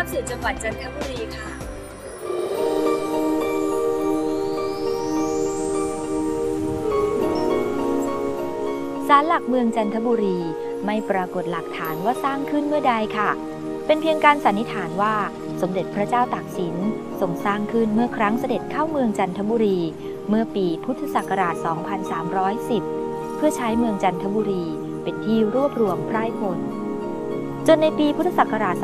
ต้อนรับสู่จังหวัดจันทบุรีค่ะ ศาลหลักเมืองจันทบุรีไม่ปรากฏหลักฐานว่าสร้างขึ้นเมื่อใดค่ะ เป็นเพียงการสันนิษฐานว่าสมเด็จพระเจ้าตากสินทรงสร้างขึ้นเมื่อครั้งเสด็จเข้าเมืองจันทบุรี เมื่อปีพุทธศักราช 2310 เพื่อใช้เมืองจันทบุรี เป็นที่รวบรวมไพร่พล จนในปีพุทธศักราช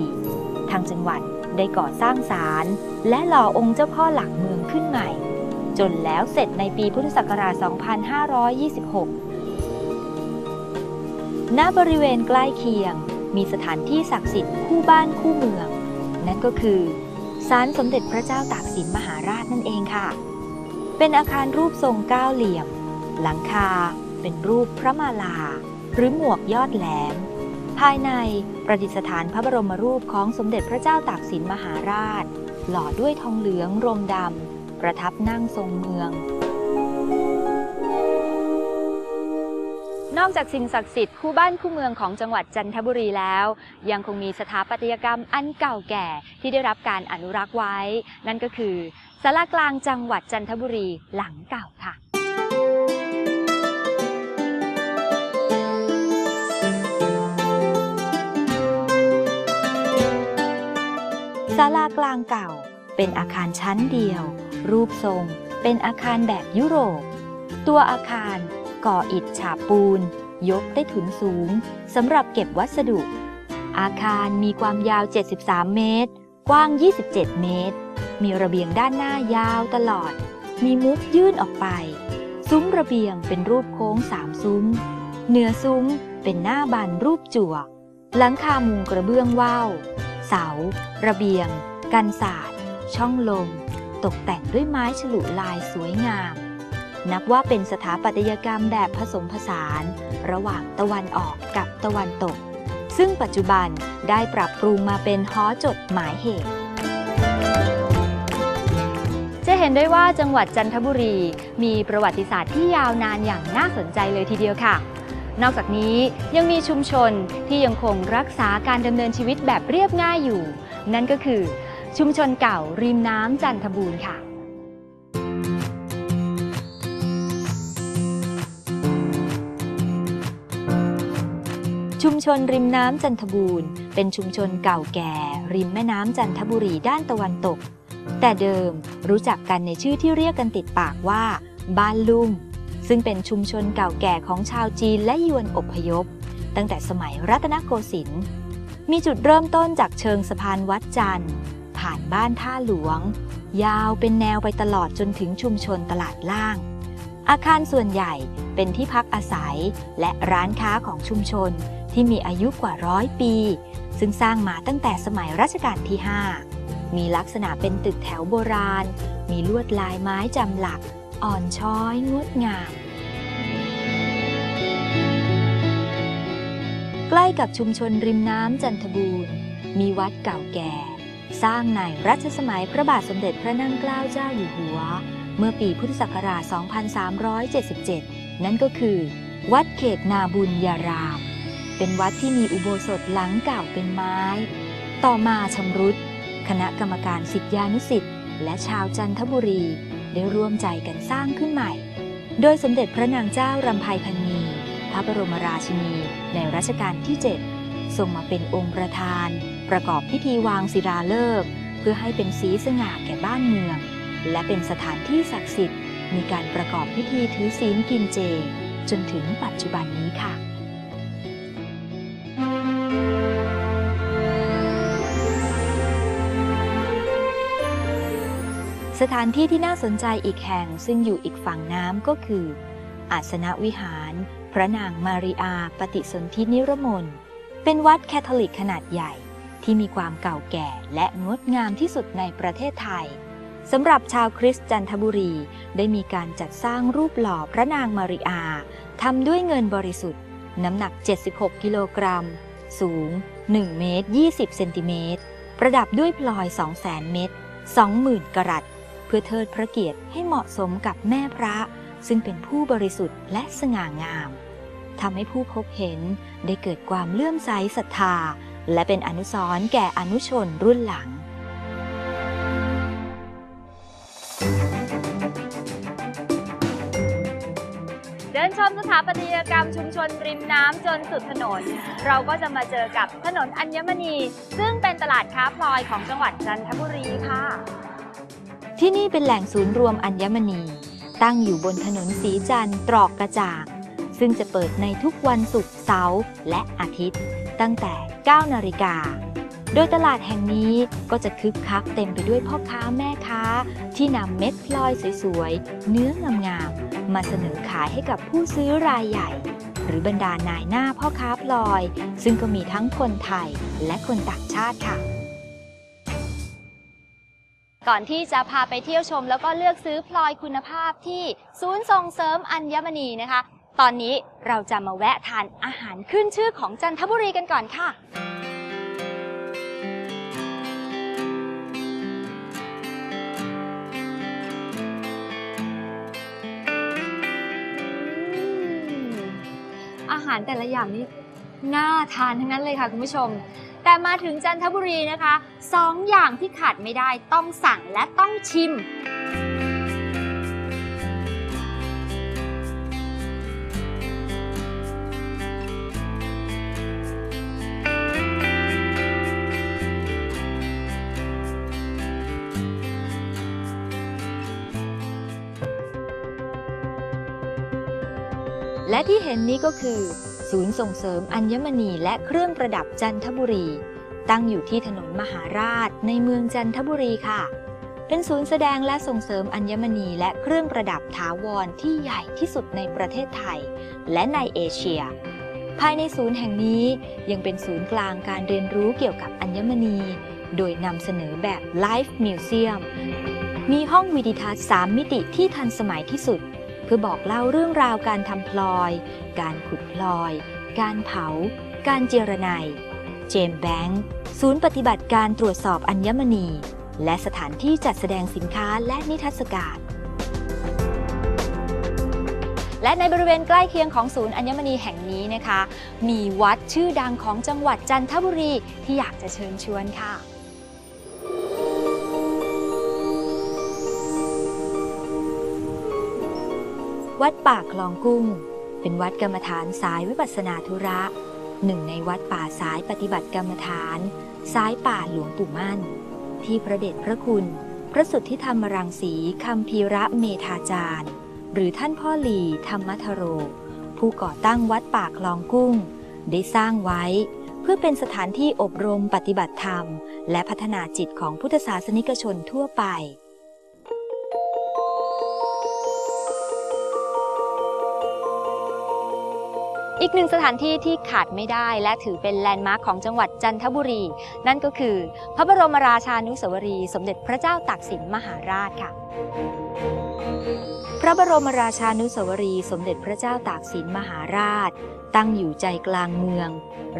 2524 ทางจังหวัดได้ก่อสร้างศาลและหล่อองค์เจ้าพ่อหลักเมืองขึ้นใหม่ จนแล้วเสร็จในปีพุทธศักราช 2526 ณ บริเวณใกล้เคียง มีสถานที่ศักดิ์สิทธิ์คู่บ้านคู่เมือง นั่นก็คือศาลสมเด็จพระเจ้าตากสินมหาราชนั่นเองค่ะ เป็นอาคารรูปทรงเก้าเหลี่ยม หลังคา เป็นรูปพระมาลา หรือหมวกยอดแหลม ภายในประดิษฐานพระบรมรูปของสมเด็จพระเจ้าตากสินมหาราช หล่อด้วยทองเหลืองรมดำ ประทับนั่งทรงเมือง นอกจากสิ่งศักดิ์สิทธิ์คู่บ้านคู่เมืองของจังหวัดจันทบุรีแล้ว ยังคงมีสถาปัตยกรรมอันเก่าแก่ที่ได้รับการอนุรักษ์ไว้ นั่นก็คือสารากลางจังหวัดจันทบุรีหลังเก่าค่ะ ศาลากลางเก่า เป็นอาคารชั้นเดียว รูปทรง เป็นอาคารแบบยุโรป ตัวอาคารก่ออิฐฉาบปูน ยกได้ถุนสูงสำหรับเก็บวัสดุ อาคารมีความยาว 73 เมตร กว้าง 27 เมตร มีระเบียงด้านหน้ายาวตลอด มีมุกยื่นออกไป ซุ้มระเบียงเป็นรูปโค้งสามซุ้ม เหนือซุ้มเป็นหน้าบานรูปจั่วหลังคามุงกระเบื้องว่าว เสา ระเบียง กันศาสตร์ช่องลม ตกแต่งด้วยไม้ฉลุลายสวยงาม นับว่าเป็นสถาปัตยกรรมแบบผสมผสาน ระหว่างตะวันออกกับตะวันตก ซึ่งปัจจุบันได้ปรับปรุงมาเป็นหอจดหมายเหตุจะเห็นได้ว่าจังหวัดจันทบุรี มีประวัติศาสตร์ที่ยาวนานอย่างน่าสนใจเลยทีเดียวค่ะ นอกจากนี้ยังมีชุมชนที่ยังคงรักษาการดำเนินชีวิตแบบเรียบง่ายอยู่ นั่นก็คือ ชุมชนเก่าริมน้ำจันทบูรณ์ค่ะชุมชนริมน้ำจันทบูรณ์เป็นชุมชนเก่าแก่ ริมแม่น้ำจันทบุรีด้านตะวันตก แต่เดิมรู้จักกันในชื่อที่เรียกกันติดปากว่า บ้านลุ่ม ซึ่งเป็นชุมชนเก่าแก่ของชาวจีนและยวนอพยพ ตั้งแต่สมัยรัตนโกสินทร์มีจุดเริ่มต้นจากเชิงสะพานวัดจันทร์ ผ่านบ้านท่าหลวง ยาวเป็นแนวไปตลอดจนถึงชุมชนตลาดล่าง อาคารส่วนใหญ่เป็นที่พักอาศัยและร้านค้าของชุมชนที่มีอายุกว่าร้อยปี ซึ่งสร้างมาตั้งแต่สมัยรัชกาลที่ 5 มีลักษณะเป็นตึกแถวโบราณ มีลวดลายไม้จำหลัก อ่อนช้อยงดงาม ใกล้กับชุมชนริมน้ำจันทบูรณ์ มีวัดเก่าแก่ สร้างในรัชสมัยพระบาทสมเด็จพระนั่งเกล้าเจ้าอยู่หัว เมื่อปีพุทธศักราช 2377 นั่นก็คือ วัดเขตนาบุญยาราม เป็นวัดที่มีอุโบสถหลังเก่าเป็นไม้ ต่อมาชำรุด คณะกรรมการสิทธิานุสิทธิ์และชาวจันทบุรี ได้ร่วมใจกันสร้างขึ้นใหม่ โดยสมเด็จพระนางเจ้ารำไพพันนีพระบรมราชินีในรัชกาลที่ 7 ทรงมาเป็นองค์ประธาน ประกอบพิธีวางศิลาฤกษ์เพื่อให้เป็นสีสง่าแก่บ้านเมือง และเป็นสถานที่ศักดิ์สิทธิ์ มีการประกอบพิธีถือศีลกินเจ จนถึงปัจจุบันนี้ค่ะ สถานที่ที่น่าสนใจอีกแห่งซึ่งอยู่อีกฝั่งน้ำก็คือ อาสนวิหาร พระนางมาริอา ปฏิสนธินิรมน เป็นวัดแคทอลิกขนาดใหญ่ที่มีความเก่าแก่และงดงามที่สุดในประเทศไทยสำหรับชาวคริสต์จันทบุรีได้มีการจัดสร้างรูปหล่อพระนางมาริอาทำด้วยเงินบริสุทธิ์ น้ำหนัก 76 กิโลกรัม สูง 1 เมตร 20 เซนติเมตร ประดับด้วยพลอย 200,000 เม็ด 20,000 กรัต เพื่อเทิดพระเกียรติให้เหมาะสมกับแม่พระ ซึ่งเป็นผู้บริสุทธิ์และสง่างามทำให้ผู้พบเห็นได้เกิดความเลื่อมใสศรัทธา และเป็นอนุสรณ์แก่อนุชนรุ่นหลัง เดินชมสถาปัตยกรรมชุมชนริมน้ำจนสุดถนน เราก็จะมาเจอกับถนนอัญมณี ซึ่งเป็นตลาดค้าพลอยของจังหวัดจันทบุรีค่ะ ที่นี่เป็นแหล่งศูนย์รวมอัญมณี ตั้งอยู่บนถนนสีจันทร์ตรอกกระจ่าง ซึ่งจะเปิดในทุกวันศุกร์เสาร์และอาทิตย์ ตั้งแต่ 9 นาฬิกา โดยตลาดแห่งนี้ก็จะคึกคักเต็มไปด้วยพ่อค้าแม่ค้า ที่นำเม็ดพลอยสวยๆ เนื้องามๆ มาเสนอขายให้กับผู้ซื้อรายใหญ่ หรือบรรดานายหน้าพ่อค้าพลอย ซึ่งก็มีทั้งคนไทยและคนต่างชาติค่ะ ก่อนที่จะพาไปเที่ยวชม แล้วก็เลือกซื้อพลอยคุณภาพที่ศูนย์ส่งเสริมอัญมณีนะคะ ตอนนี้เราจะมาแวะทานอาหารขึ้นชื่อของจันทบุรีกันก่อนค่ะอาหารแต่ละอย่างนี่น่าทานทั้งนั้นเลยค่ะคุณผู้ชม แต่มาถึงจันทบุรีนะคะสองอย่างที่ขาดไม่ได้ต้องสั่งและต้องชิม และที่เห็นนี้ก็คือ ศูนย์ส่งเสริมอัญมณีและเครื่องประดับจันทบุรี ตั้งอยู่ที่ถนนมหาราชในเมืองจันทบุรีค่ะ เป็นศูนย์แสดงและส่งเสริมอัญมณีและเครื่องประดับถาวรที่ใหญ่ที่สุดในประเทศไทย และในเอเชีย ภายในศูนย์แห่งนี้ยังเป็นศูนย์กลางการเรียนรู้เกี่ยวกับอัญมณี โดยนำเสนอแบบ Live Museum มีห้องวิดิทัศน์3มิติที่ทันสมัยที่สุด เพื่อบอกเล่าเรื่องราวการทำพลอย การขุดพลอย การเผา การเจรไนยเจมแบงค์ศูนย์ปฏิบัติการตรวจสอบอัญมณี และสถานที่จัดแสดงสินค้าและนิทรรศการและในบริเวณใกล้เคียงของศูนย์อัญมณีแห่งนี้นะคะ มีวัดชื่อดังของจังหวัดจันทบุรีที่อยากจะเชิญชวนค่ะ วัดป่าคลองกุ้ง เป็นวัดกรรมฐานสายวิปัสสนาธุระ หนึ่งในวัดป่าสายปฏิบัติกรรมฐาน สายป่าหลวงปู่มั่น ที่พระเดชพระคุณ พระสุทธิธรรมรังสีคำพีระเมธาจารย์ หรือท่านพ่อหลีธรรมทโร ผู้ก่อตั้งวัดป่าคลองกุ้ง ได้สร้างไว้ เพื่อเป็นสถานที่อบรมปฏิบัติธรรม และพัฒนาจิตของพุทธศาสนิกชนทั่วไป อีกหนึ่งสถานที่ที่ขาดไม่ได้และถือเป็นแลนด์มาร์คของจังหวัดจันทบุรี นั่นก็คือ พระบรมราชานุสาวรีย์สมเด็จพระเจ้าตากสินมหาราชค่ะ พระบรมราชานุสาวรีย์สมเด็จพระเจ้าตากสินมหาราช ตั้งอยู่ใจกลางเมือง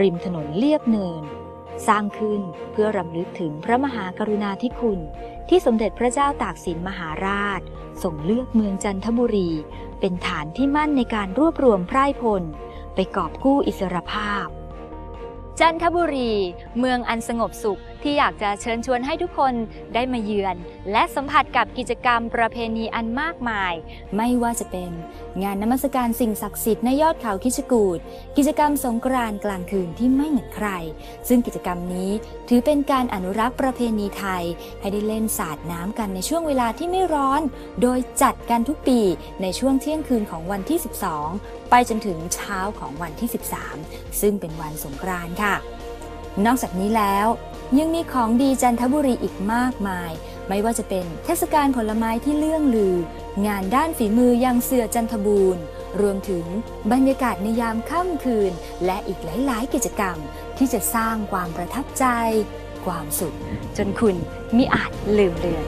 ริมถนนเลียบเนิน สร้างขึ้นเพื่อรำลึกถึงพระมหากรุณาธิคุณ ที่สมเด็จพระเจ้าตากสินมหาราชส่งเลือกเมืองจันทบุรี เป็นฐานที่มั่นในการรวบรวมไพร่พล ไปกอบกู้อิสรภาพ จันทบุรี เมืองอันสงบสุขที่อยากจะเชิญชวนให้ทุกคนได้มาเยือน และสัมผัสกับกิจกรรมประเพณีอันมากมาย ไม่ว่าจะเป็น งานนมัสการสิ่งศักดิ์สิทธิ์ในยอดเขาคิชกูดกิจกรรมสงกรานต์กลางคืนที่ไม่เหมือนใคร ซึ่งกิจกรรมนี้ถือเป็นการอนุรักษ์ประเพณีไทย ให้ได้เล่นสาดน้ำกันในช่วงเวลาที่ไม่ร้อน โดยจัดกันทุกปีในช่วงเที่ยงคืนของวันที่ 12ไปจนถึงเช้าของวันที่ 13 ซึ่งเป็นวันสงกรานต์ค่ะ นอกจากนี้แล้วยังมีของดีจันทบุรีอีกมากมาย ไม่ว่าจะเป็นเทศกาลผลไม้ที่เลื่องลือ งานด้านฝีมือยังเสือจันทบูรณ์ รวมถึงบรรยากาศในยามค่ำคืน และอีกหลาย ๆ กิจกรรม ที่จะสร้างความประทับใจ ความสุข จนคุณมิอาจลืมเลือน